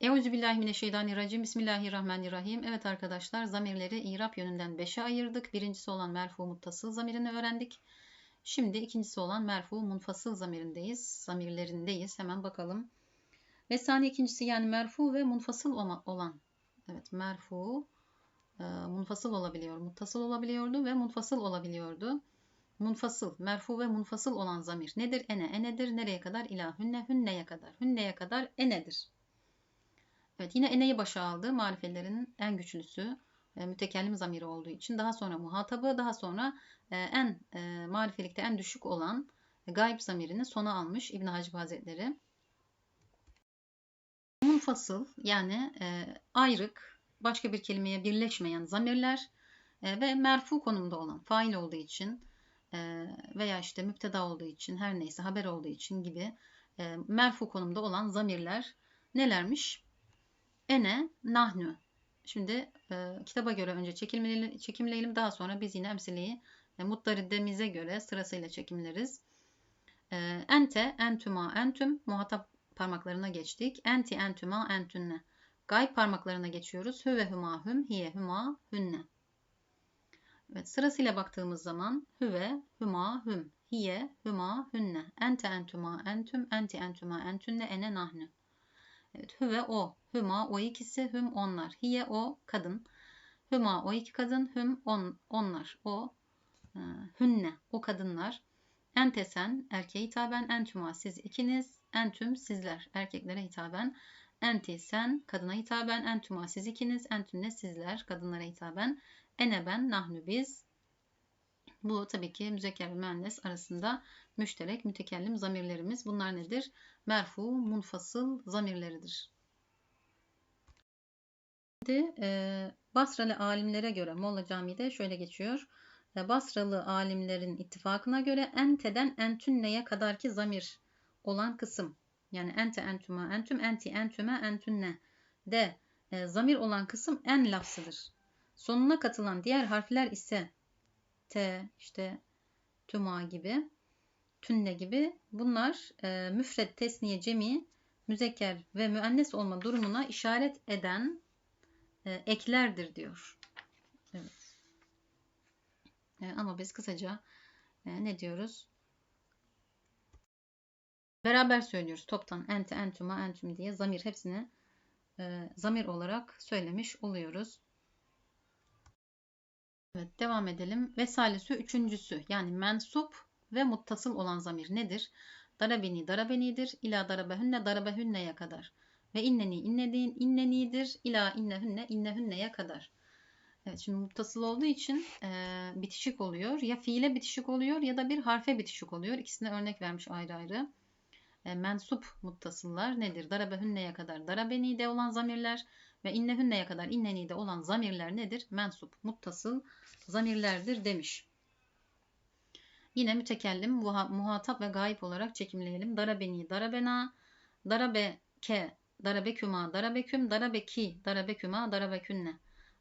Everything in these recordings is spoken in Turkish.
Euzubillahimineşşeytanirracim. Bismillahirrahmanirrahim. Evet arkadaşlar zamirleri irap yönünden 5'e ayırdık. Birincisi olan merfu muttasıl zamirini öğrendik. Şimdi ikincisi olan merfu munfasıl zamirindeyiz. Zamirlerindeyiz. Hemen bakalım. Ve saniye ikincisi yani merfu ve munfasıl olan. Evet merfu e, munfasıl olabiliyor. Muttasıl olabiliyordu ve munfasıl olabiliyordu. Munfasıl, merfu ve munfasıl olan zamir nedir? Ene, enedir. Nereye kadar? İla, hünne, hünneye kadar. Hünneye kadar enedir. Evet yine eneyi başa aldı. Marifelerin en güçlüsü e, mütekellim zamiri olduğu için daha sonra muhatabı daha sonra e, en e, marifelikte en düşük olan gayb zamirini sona almış İbn Hacib Hazretleri. Munfasıl yani ayrık başka bir kelimeye birleşmeyen zamirler ve merfu konumda olan fail olduğu için veya işte müpteda olduğu için her neyse haber olduğu için gibi merfu konumda olan zamirler nelermiş? Ene, nahnu. Şimdi e, kitaba göre önce çekimleyelim, çekimleyelim. Daha sonra biz yine emsileyi e, muttaridemize göre sırasıyla çekimleriz. E, ente, entüma, entüm muhatap parmaklarına geçtik. Enti, entüma, entünne. Gayb parmaklarına geçiyoruz. Hüve, hüma, hüm, hiye, hüma, hünne. Evet, sırasıyla baktığımız zaman hüve, hüma, hüm, hiye, hüma, hünne. Ente, entüma, entüm, enti, entüma, entünne, ene, nahnu. Evet, hüve o. Hüma o ikisi, hüm onlar. Hiye o kadın. Hüma o iki kadın, hüm on, onlar. O e, hünne o kadınlar. Ente sen erkeğe hitaben, entüma siz ikiniz, entüm sizler erkeklere hitaben. Enti sen kadına hitaben, entüma siz ikiniz, entünne sizler kadınlara hitaben. Ene ben, nahnu biz. Bu tabii ki müzekker ve müennes arasında müşterek mütekellim zamirlerimiz. Bunlar nedir? Merfu, munfasıl zamirleridir. Şimdi e, Basralı alimlere göre Molla Camii'de şöyle geçiyor. E, Basralı alimlerin ittifakına göre enteden entünneye kadarki zamir olan kısım yani ente entüma entüm enti entüme entünne de e, zamir olan kısım en lafzıdır. Sonuna katılan diğer harfler ise T, işte tüma gibi, tünne gibi bunlar e, müfred, tesniye, cemi, müzekker ve müennes olma durumuna işaret eden e, eklerdir diyor. Evet. E, ama biz kısaca e, ne diyoruz? Beraber söylüyoruz toptan ente, entuma, entüm diye zamir hepsini e, zamir olarak söylemiş oluyoruz. Evet devam edelim. Vesalesi üçüncüsü yani mensup ve muttasıl olan zamir nedir? Darabeni darabenidir. İla darabehünne darabehünneye kadar. Ve inneni innedin innenidir. İla innehünne innehünneye kadar. Evet şimdi muttasıl olduğu için e, bitişik oluyor. Ya fiile bitişik oluyor ya da bir harfe bitişik oluyor. İkisine örnek vermiş ayrı ayrı. E, mensup muttasıllar nedir? Darabehünneye kadar darabeni de olan zamirler ve innehünneye kadar inneni de olan zamirler nedir? Mensup, muttasıl zamirlerdir demiş. Yine mütekellim, muhatap ve gayip olarak çekimleyelim. Darabeni, darabena, darabeke, darabeküma, darabeküm, darabeki, darabeküma, darabekünne.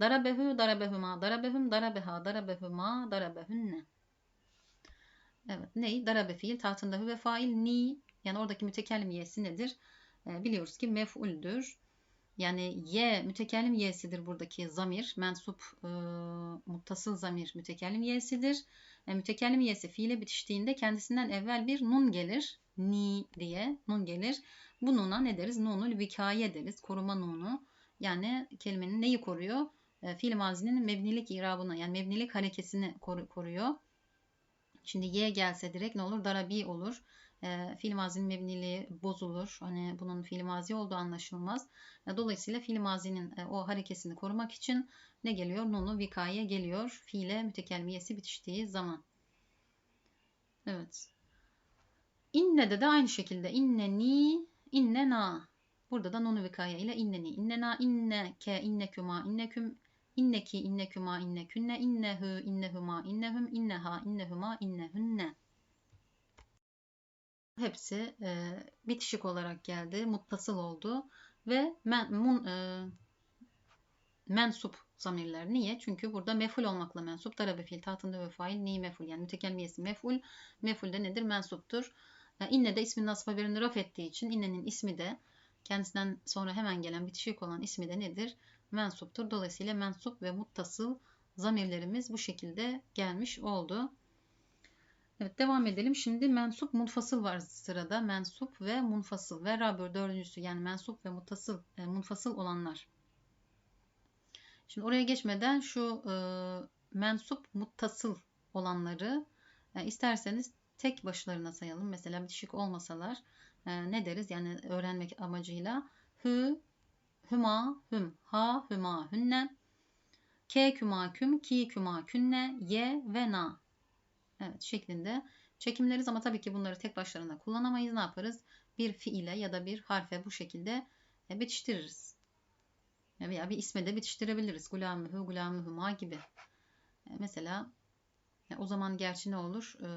Darabehü, darabehüma, darabehüm, darabeha, darabehüma, darabehünne. Evet, ney? Darabe fiil, tahtında hü ve fail, ni, yani oradaki mütekellim yesi nedir? E, biliyoruz ki mef'uldür. Yani ye mütekellim y'sidir buradaki zamir. Mensup e, muttasıl zamir mütekellim y'sidir. E, mütekellim y'si fiile bitiştiğinde kendisinden evvel bir nun gelir. Ni diye nun gelir. Bu nuna ne deriz? Nunul vikaye deriz. Koruma nunu. Yani kelimenin neyi koruyor? E, fiil mazinin mebnilik irabını yani mebnilik harekesini koru, koruyor. Şimdi y gelse direkt ne olur? Darabi olur e, fiil mebniliği bozulur. Hani bunun fiil mazi olduğu anlaşılmaz. E, dolayısıyla fiil e, o harekesini korumak için ne geliyor? Nunu vikaye geliyor. Fiile mütekelmiyesi bitiştiği zaman. Evet. İnne'de de aynı şekilde inneni, innena. Burada da nunu vikaye ile inneni, innena, inneke, innekuma, inneküm, inneki, innekuma, innekünne, innehü, innehuma, innehüm, inneha, innehuma, innehünne. Hepsi e, bitişik olarak geldi, muttasıl oldu ve men, mun, e, mensup zamirler. Niye? Çünkü burada meful olmakla mensup. Darabe fiil tahtında ve fail ni meful yani mütekemmiyesi meful. Meful de nedir? Mensuptur. E, inne de ismin nasba birini raf ettiği için innenin ismi de Kendisinden sonra hemen gelen bitişik olan ismi de nedir? Mensuptur. Dolayısıyla mensup ve muttasıl zamirlerimiz bu şekilde gelmiş oldu. Evet devam edelim. Şimdi mensup munfasıl var sırada. Mensup ve munfasıl. Ve rabür dördüncüsü yani mensup ve muttasıl, e, munfasıl olanlar. Şimdi oraya geçmeden şu e, mensup muttasıl olanları e, isterseniz tek başlarına sayalım. Mesela bitişik olmasalar e, ne deriz? Yani öğrenmek amacıyla hü, hüma, hüm, ha, hüma, hünne, ke, küma, küm, ki, küma, künne, ye ve na. Evet şeklinde çekimleriz ama tabii ki bunları tek başlarına kullanamayız. Ne yaparız? Bir fiile ya da bir harfe bu şekilde e, bitiştiririz. Veya bir isme de bitiştirebiliriz. Gulamühü, gulamühüma gibi. E, mesela o zaman gerçi ne olur? E,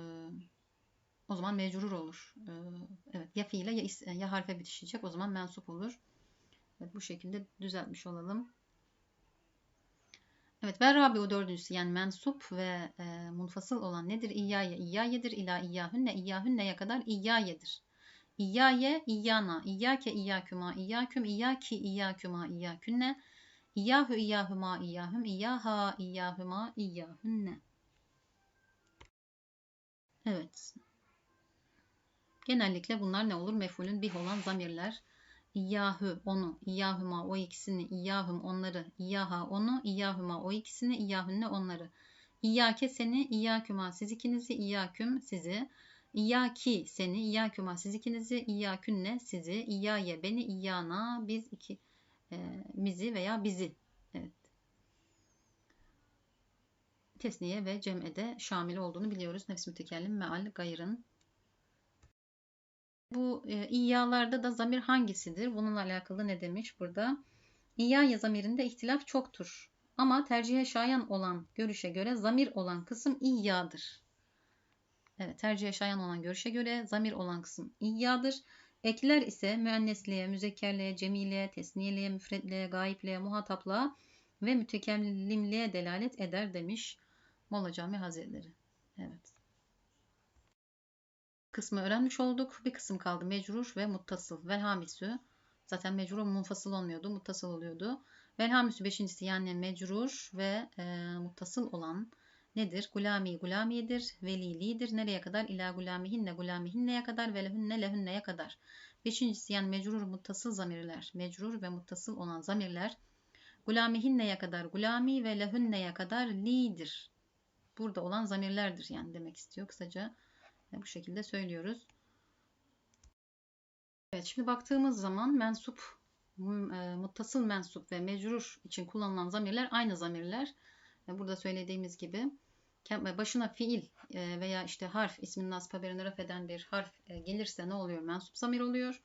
o zaman mecrur olur. Evet ya fiile ya, ya harfe bitişecek. O zaman mensup olur. Evet, bu şekilde düzeltmiş olalım. Evet ve rabiu dördüncüsü yani mensup ve e, munfasıl olan nedir? İyyaye, iyyayedir. İla iyyahünne, iyyahünneye kadar iyyayedir. İyyaye, iyyana, iyyake, iyyaküma, iyyaküm, iyyaki, iyyaküma, iyyakünne, iyyahü, iyyahüma, iyyahüm, iyyaha, iyyahüma, iyyahünne. Evet. Genellikle bunlar ne olur? Mefulün bih olan zamirler. İyyahü onu, İyyahüma o ikisini, İyyahüm onları, İyyaha onu, İyyahüma o ikisini, İyyahünne onları. İyyake seni, İyyaküma siz ikinizi, İyyaküm sizi. İyyaki seni, İyyaküma siz ikinizi, İyyakünne sizi, İyyaye beni, İyyana biz iki e, mizi veya bizi. Evet. Tesniye ve cem'ede şamil olduğunu biliyoruz. Nefs mütekellim meal gayrın bu e, İyyalarda da zamir hangisidir? Bununla alakalı ne demiş burada? İyya zamirinde ihtilaf çoktur. Ama tercihe şayan olan görüşe göre zamir olan kısım İyya'dır. Evet, tercihe şayan olan görüşe göre zamir olan kısım İyya'dır. Ekler ise müennesliğe, müzekkerliğe, cemiliğe, tesniyeliğe, müfretliğe, gayiple'ye, muhataplığa ve mütekellimliğe delalet eder demiş Molla Cami Hazretleri. Evet kısmı öğrenmiş olduk. Bir kısım kaldı mecrur ve muttasıl. Velhamisü zaten mecrur munfasıl olmuyordu, muttasıl oluyordu. Velhamisü beşincisi yani mecrur ve e, muttasıl olan nedir? Gulami gulamiyedir, velilidir. Nereye kadar? İla gulamihinne gulamihinneye kadar ve lehünne lehünneye kadar. Beşincisi yani mecrur muttasıl zamirler, mecrur ve muttasıl olan zamirler gulamihinneye kadar gulami ve lehünneye kadar lidir. Burada olan zamirlerdir yani demek istiyor kısaca. Bu şekilde söylüyoruz. Evet şimdi baktığımız zaman mensup, e, muttasıl mensup ve mecrur için kullanılan zamirler aynı zamirler. E, burada söylediğimiz gibi e, başına fiil veya işte harf ismin nasb haberini raf eden bir harf gelirse ne oluyor? Mensup zamir oluyor.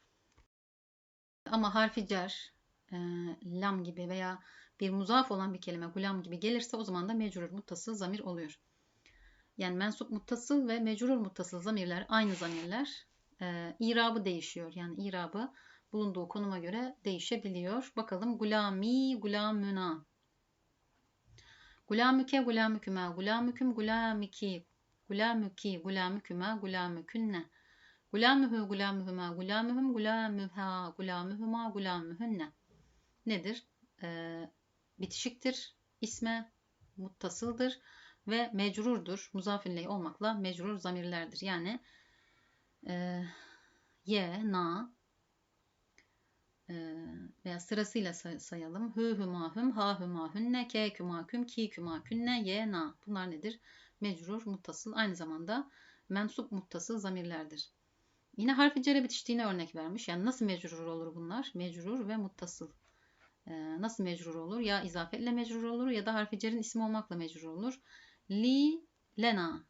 Ama harfi cer, lam gibi veya bir muzaf olan bir kelime gulam gibi gelirse o zaman da mecrur muttasıl zamir oluyor. Yani mensup muttasıl ve mecrur muttasıl zamirler aynı zamirler. E, irabı değişiyor. Yani irabı bulunduğu konuma göre değişebiliyor. Bakalım gulami, gulamüna. Gulamüke, gulamüküme, gulamüküm, gulamiki, gulamüki, gulamüküme, gulamükünne. Gulamühü, gulamühüme, gulamühüm, gulamüha, gulamühüma, gulamühünne. Nedir? Ee, bitişiktir. İsme muttasıldır ve mecrurdur. Muzafirley olmakla mecrur zamirlerdir. Yani e, ye, na e, veya sırasıyla say sayalım. Hü, hüma, hüm, ha, hüma, hünne, ke, küma, küm, ki, küma, künne, ye, na. Bunlar nedir? Mecrur, muttasıl. Aynı zamanda mensup muttasıl zamirlerdir. Yine harfi cere bitiştiğine örnek vermiş. Yani nasıl mecrur olur bunlar? Mecrur ve muttasıl. Ee, nasıl mecrur olur? Ya izafetle mecrur olur ya da harfi cerin ismi olmakla mecrur olur li lena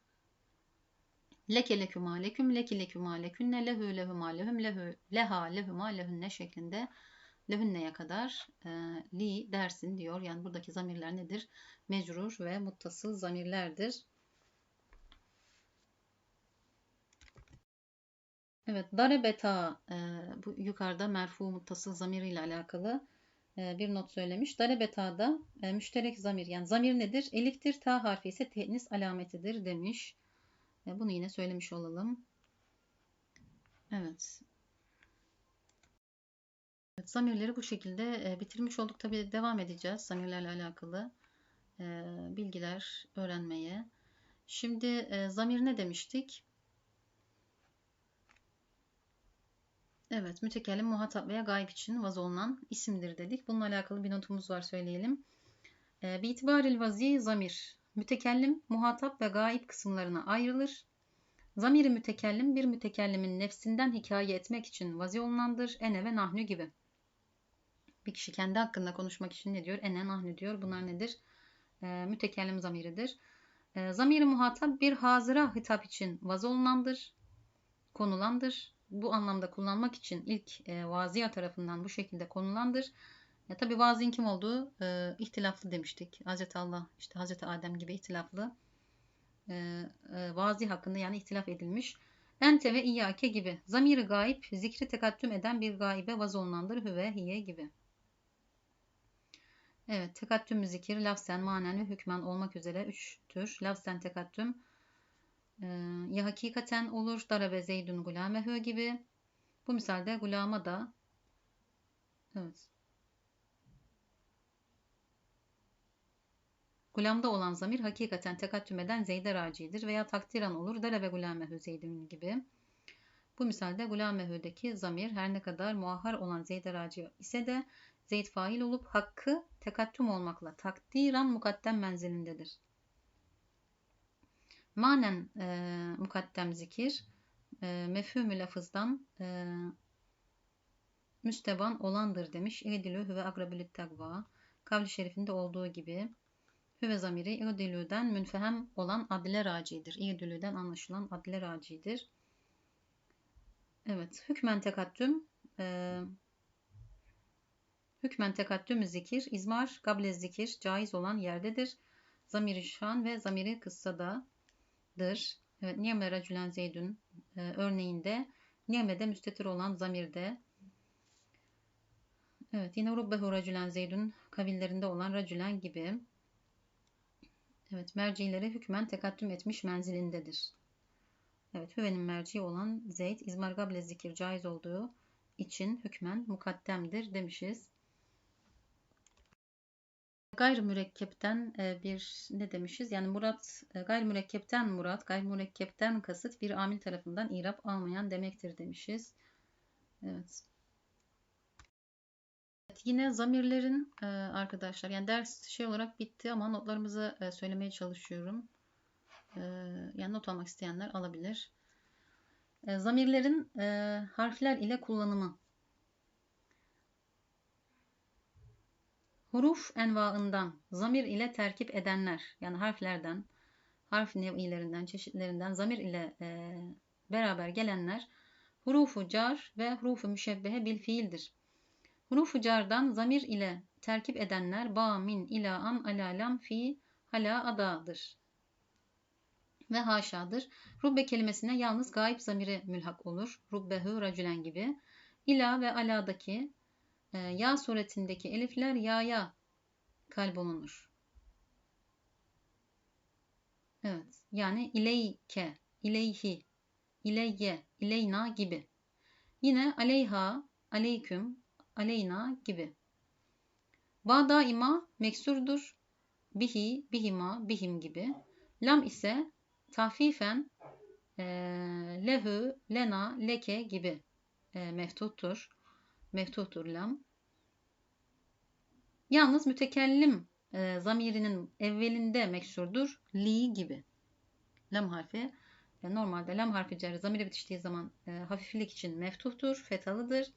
leke lekuma leküm leki lekuma lekünne lehü lehuma lehüm lehü leha lehuma lehünne şeklinde lehünneye kadar e, li dersin diyor. Yani buradaki zamirler nedir? Mecrur ve muttasıl zamirlerdir. Evet, darebeta e, bu yukarıda merfu muttasıl zamir ile alakalı bir not söylemiş. Darebeta'da e, müşterek zamir yani zamir nedir? Eliftir, ta harfi ise tenis alametidir demiş. E, bunu yine söylemiş olalım. Evet. Evet, zamirleri bu şekilde e, bitirmiş olduk. Tabii devam edeceğiz zamirlerle alakalı e, bilgiler öğrenmeye. Şimdi e, zamir ne demiştik? Evet, mütekellim muhatap veya gayb için vaz olunan isimdir dedik. Bununla alakalı bir notumuz var söyleyelim. E, bir itibaril vazi zamir. Mütekellim, muhatap ve gayb kısımlarına ayrılır. Zamiri mütekellim bir mütekellimin nefsinden hikaye etmek için vazi olunandır. Ene ve nahnu gibi. Bir kişi kendi hakkında konuşmak için ne diyor? Ene, nahnu diyor. Bunlar nedir? E, mütekellim zamiridir. E, zamiri muhatap bir hazıra hitap için vaz olunandır. Konulandır. Bu anlamda kullanmak için ilk e, vaziya tarafından bu şekilde konulandır. E, Tabi vazin kim olduğu e, ihtilaflı demiştik. Hazreti Allah, işte Hazreti Adem gibi ihtilaflı. E, e, vazi hakkında yani ihtilaf edilmiş. Ente ve iyyake gibi. Zamiri gayb, zikri tekattüm eden bir gaybe vaz olunandır. Hüve, hiye gibi. Evet, tekattüm zikir, lafzen, manen ve hükmen olmak üzere üç tür. Lafzen tekattüm e, ya hakikaten olur, darabe zeydun gulamehu gibi. Bu misalde gulama da evet. Gulamda olan zamir hakikaten tekattüm eden zeyde racidir veya takdiran olur, darabe gulamehu zeydun gibi. Bu misalde gulamehü'deki zamir her ne kadar muahhar olan zeyde raci ise de Zeyd fail olup hakkı tekattüm olmakla takdiran mukaddem menzilindedir. Manen e, mukaddem zikir e, mefhumü lafızdan e, müsteban olandır demiş. İdilü hüve akrabülü takva. Kavli şerifinde olduğu gibi hüve zamiri İdilü'den münfehem olan adile racidir. İdilü'den anlaşılan adile racidir. Evet. Hükmen tekattüm e, Hükmen tekattüm zikir, izmar, gable zikir caiz olan yerdedir. Zamiri şan ve zamiri kıssadadır. Evet, niyeme racülen zeydün e, örneğinde niyemede müstetir olan zamirde Evet yine rubbehu racülen zeydün kavillerinde olan racülen gibi Evet mercileri hükmen tekattüm etmiş menzilindedir. Evet hüvenin merci olan zeyd izmar gable zikir caiz olduğu için hükmen mukaddemdir demişiz. Gayrı mürekkepten e, bir ne demişiz? Yani murat e, gayrı mürekkepten murat, gayrı mürekkepten kasıt bir amil tarafından irap almayan demektir demişiz. Evet. Yine zamirlerin e, arkadaşlar yani ders şey olarak bitti ama notlarımızı söylemeye çalışıyorum. Yani not almak isteyenler alabilir. Zamirlerin harfler ile kullanımı. Huruf envaından zamir ile terkip edenler yani harflerden, harf nev'ilerinden, çeşitlerinden zamir ile e, beraber gelenler hurufu car ve hurufu müşebbehe bil fiildir. Hurufu cardan zamir ile terkip edenler ba, min, ila, an, ala, lam, fi, hala, adadır ve haşadır. Rubbe kelimesine yalnız gayb zamiri mülhak olur. Rubbehu racülen gibi. İla ve aladaki e, ya suretindeki elifler ya'ya kalbolunur. Evet. Yani ileyke, ileyhi, ileyye, ileyna gibi. Yine aleyha, aleyküm, aleyna gibi. Va daima meksurdur. Bihi, bihima, bihim gibi. Lam ise tahfifen e, lehü, lena, leke gibi e, meftuttur. Meftuhtur lam. Yalnız mütekellim e, zamirinin evvelinde meksurdur. Li gibi. Lam harfi e, normalde lam harfi cerri zamiri bitiştiği zaman e, hafiflik için meftuhtur, fetalıdır.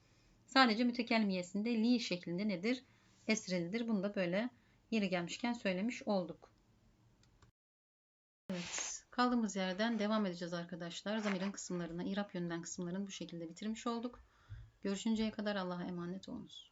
Sadece mütekellmiyesinde li şeklinde nedir? Esrelidir. Bunu da böyle yeri gelmişken söylemiş olduk. Evet. Kaldığımız yerden devam edeceğiz arkadaşlar. Zamirin kısımlarını, irap yönünden kısımlarını bu şekilde bitirmiş olduk. Görüşünceye kadar Allah'a emanet olunuz.